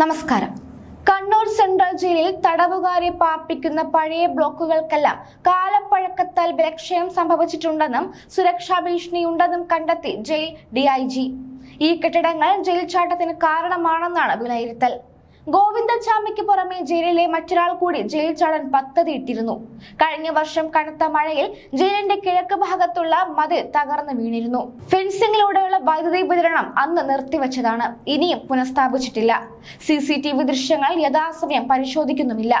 നമസ്കാരം. കണ്ണൂർ സെൻട്രൽ ജയിലിൽ തടവുകാരെ പാർപ്പിക്കുന്ന പഴയ ബ്ലോക്കുകൾക്കെല്ലാം കാലപ്പഴക്കത്താൽ വിലക്ഷയം സംഭവിച്ചിട്ടുണ്ടെന്നും സുരക്ഷാ ഭീഷണിയുണ്ടെന്നും കണ്ടെത്തി ജയിൽ ഡിഐജി ഈ കെട്ടിടങ്ങൾ ജയിൽ ചാട്ടത്തിന് കാരണമാണെന്നാണ് വിലയിരുത്തൽ. ഗോവിന്ദച്ചാമിക്ക് പുറമെ ജയിലിലെ മറ്റൊരാൾ കൂടി ജയിൽ ചാടാൻ പദ്ധതിയിട്ടിരുന്നു. കഴിഞ്ഞ വർഷം കനത്ത മഴയിൽ ജയിലിന്റെ കിഴക്ക് ഭാഗത്തുള്ള മതിൽ തകർന്നു വീണിരുന്നു. ഫെൻസിംഗിലൂടെയുള്ള വൈദ്യുതി വിതരണം അന്ന് നിർത്തിവച്ചതാണ്. ഇനിയും പുനഃസ്ഥാപിച്ചിട്ടില്ല. സി സി ടി വി ദൃശ്യങ്ങൾ യഥാസമയം പരിശോധിക്കുന്നുമില്ല.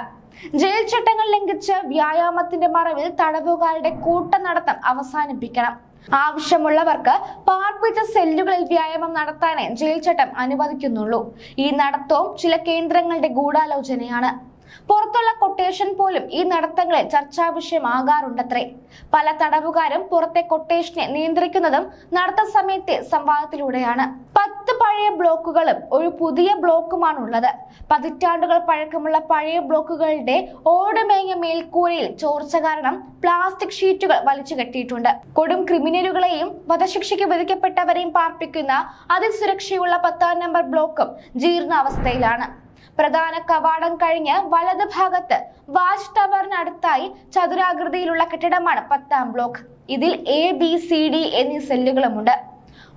ജയിൽ ചട്ടങ്ങൾ ലംഘിച്ച് വ്യായാമത്തിന്റെ മറവിൽ തടവുകാരുടെ കൂട്ടനടത്തം അവസാനിപ്പിക്കണം. ആവശ്യമുള്ളവർക്ക് പാർപ്പിച്ച സെല്ലുകളിൽ വ്യായാമം നടത്താനേ ജയിൽ ചട്ടം അനുവദിക്കുന്നുള്ളൂ. ഈ നടത്തവും ചില കേന്ദ്രങ്ങളുടെ ഗൂഢാലോചനയാണ്. പുറത്തുള്ള കൊട്ടേഷൻ പോലും ഈ നടത്തങ്ങളെ ചർച്ചാ വിഷയമാകാറുണ്ടത്രേ. പല തടവുകാരും പുറത്തെ കൊട്ടേഷനെ നിയന്ത്രിക്കുന്നതും നടത്ത സമയത്തെ സംവാദത്തിലൂടെയാണ്. പത്ത് പഴയ ബ്ലോക്കുകളും ഒരു പുതിയ ബ്ലോക്കുമാണുള്ളത്. പതിറ്റാണ്ടുകൾ പഴക്കമുള്ള പഴയ ബ്ലോക്കുകളുടെ ഓടുമേഞ്ഞ മേൽക്കൂരയിൽ ചോർച്ച കാരണം പ്ലാസ്റ്റിക് ഷീറ്റുകൾ വലിച്ചു കെട്ടിയിട്ടുണ്ട്. കൊടും ക്രിമിനലുകളെയും വധശിക്ഷയ്ക്ക് വിധിക്കപ്പെട്ടവരെയും പാർപ്പിക്കുന്ന അതിസുരക്ഷയുള്ള പത്താം നമ്പർ ബ്ലോക്കും ജീർണാവസ്ഥയിലാണ്. പ്രധാന കവാടം കഴിഞ്ഞ് വലത് ഭാഗത്ത് വാച്ച് ടവറിനടുത്തായി ചതുരാകൃതിയിലുള്ള കെട്ടിടമാണ് പത്താം ബ്ലോക്ക്. ഇതിൽ എ ബി സി ഡി എന്നീ സെല്ലുകളുമുണ്ട്.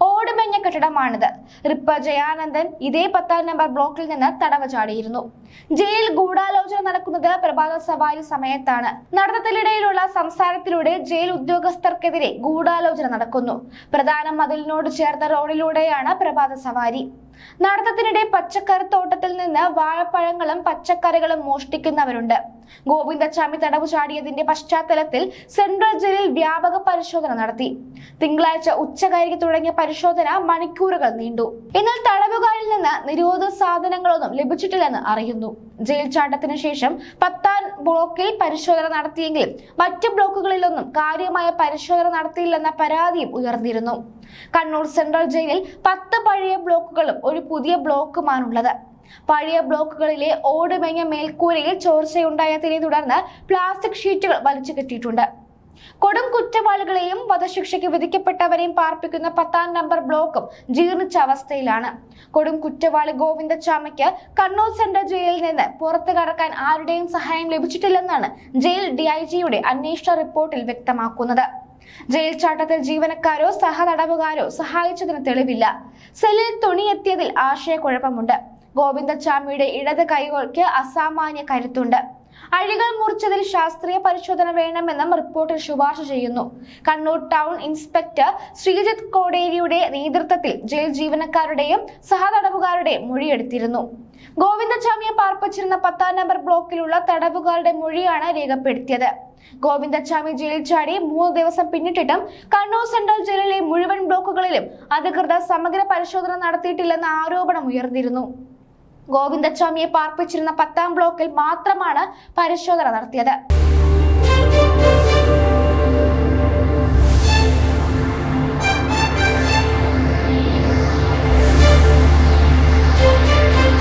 ഓടുമെഞ്ഞ കെട്ടിടമാണിത്. റിപ്പ ജയാനന്ദൻ ഇതേ പത്താം നമ്പർ ബ്ലോക്കിൽ നിന്ന് തടവ് ചാടിയിരുന്നു. ജയിൽ ഗൂഢാലോചന നടക്കുന്നത് പ്രഭാത സവാരി സമയത്താണ്. നടത്തത്തിനിടയിലുള്ള സംസാരത്തിലൂടെ ജയിൽ ഉദ്യോഗസ്ഥർക്കെതിരെ ഗൂഢാലോചന നടക്കുന്നു. പ്രധാന മതിലിനോട് ചേർന്ന റോഡിലൂടെയാണ് പ്രഭാത സവാരി. നടത്തത്തിനിടെ പച്ചക്കറിത്തോട്ടത്തിൽ നിന്ന് വാഴപ്പഴങ്ങളും പച്ചക്കറികളും മോഷ്ടിക്കുന്നവരുണ്ട്. ഗോവിന്ദച്ചാമി തടവ് ചാടിയതിന്റെ പശ്ചാത്തലത്തിൽ സെൻട്രൽ ജയിലിൽ വ്യാപക പരിശോധന നടത്തി. തിങ്കളാഴ്ച ഉച്ചകഴിഞ്ഞ് തുടങ്ങിയ പരിശോധന മണിക്കൂറുകൾ നീണ്ടു. എന്നാൽ തടവുകാരിൽ നിന്ന് നിരോധ സാധനങ്ങളൊന്നും ലഭിച്ചിട്ടില്ലെന്ന് അറിയുന്നു. ജയിൽ ചാട്ടത്തിന് ശേഷം പത്താം ബ്ലോക്കിൽ പരിശോധന നടത്തിയെങ്കിലും മറ്റ് ബ്ലോക്കുകളിലൊന്നും കാര്യമായ പരിശോധന നടത്തിയില്ലെന്ന പരാതിയും ഉയർന്നിരുന്നു. കണ്ണൂർ സെൻട്രൽ ജയിലിൽ പത്ത് പഴയ ബ്ലോക്കുകളും ഒരു പുതിയ ബ്ലോക്കുമാണുള്ളത് പഴയ ബ്ലോക്കുകളിലെ ഓടുമെഞ്ഞ മേൽക്കൂരയിൽ ചോർച്ചയുണ്ടായതിനെ തുടർന്ന് പ്ലാസ്റ്റിക് ഷീറ്റുകൾ വലിച്ചു കെട്ടിയിട്ടുണ്ട്. കൊടും കുറ്റവാളികളെയും വധശിക്ഷയ്ക്ക് വിധിക്കപ്പെട്ടവരെയും പാർപ്പിക്കുന്ന പത്താം നമ്പർ ബ്ലോക്കും ജീർണിച്ച അവസ്ഥയിലാണ്. കൊടും കുറ്റവാളി ഗോവിന്ദച്ചാമയ്ക്ക് കണ്ണൂർ സെൻട്രൽ ജയിലിൽ നിന്ന് പുറത്തു കടക്കാൻ ആരുടെയും സഹായം ലഭിച്ചിട്ടില്ലെന്നാണ് ജയിൽ ഡിഐജിയുടെ അന്വേഷണ റിപ്പോർട്ടിൽ വ്യക്തമാക്കുന്നത്. ജയിൽ ചാട്ടത്തിൽ ജീവനക്കാരോ സഹതടവുകാരോ സഹായിച്ചതിന് തെളിവില്ല. സെല്ലിൽ തുണിയെത്തിയതിൽ ആശയക്കുഴപ്പമുണ്ട്. ഗോവിന്ദച്ചാമിയുടെ ഇടത് കൈകൾക്ക് അസാമാന്യ കരുത്തുണ്ട്. അഴികൾ മുറിച്ചതിൽ ശാസ്ത്രീയ പരിശോധന വേണമെന്നും റിപ്പോർട്ടിൽ ശുപാർശ ചെയ്യുന്നു. കണ്ണൂർ ടൗൺ ഇൻസ്പെക്ടർ ശ്രീജിത്ത് കോടേരിയുടെ നേതൃത്വത്തിൽ ജയിൽ ജീവനക്കാരുടെയും സഹതടവുകാരുടെയും മൊഴിയെടുത്തിരുന്നു ഗോവിന്ദച്ചാമിയെ പാർപ്പിച്ചിരുന്ന പത്താം നമ്പർ ബ്ലോക്കിലുള്ള തടവുകാരുടെ മൊഴിയാണ് രേഖപ്പെടുത്തിയത്. ഗോവിന്ദച്ചാമി ജയിൽ ചാടി മൂന്ന് ദിവസം പിന്നിട്ടിട്ടും കണ്ണൂർ സെൻട്രൽ ജയിലിലെ മുഴുവൻ ബ്ലോക്കുകളിലും അധികൃതർ സമഗ്ര പരിശോധന നടത്തിയിട്ടില്ലെന്ന ആരോപണം ഉയർന്നിരുന്നു. ഗോവിന്ദസ്വാമിയെ പാർപ്പിച്ചിരുന്ന പത്താം ബ്ലോക്കിൽ മാത്രമാണ് പരിശോധന നടത്തിയത്.